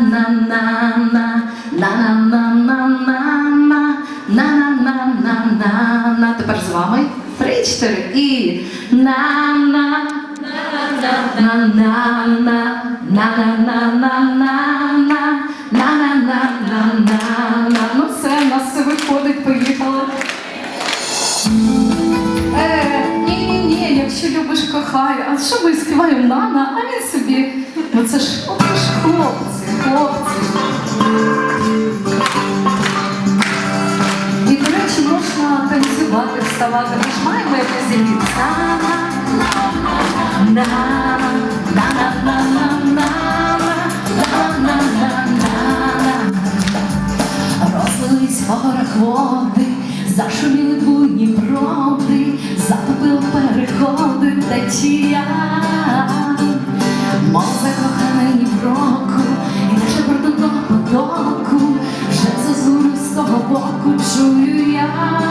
на Тепер з вами три чотири і на на на на на на на на на на на співає, а що ми співаємо нана, а він собі. Ну це ж це ж хлопці, хлопці. І, до речі, можна танцювати, вставати. Ми ж маємо якось зілі. Розлились в горах води, зашуміли будні про будуть течія, мов закоханий Дніпроку, і лише протутного потоку, вже з того боку чую я.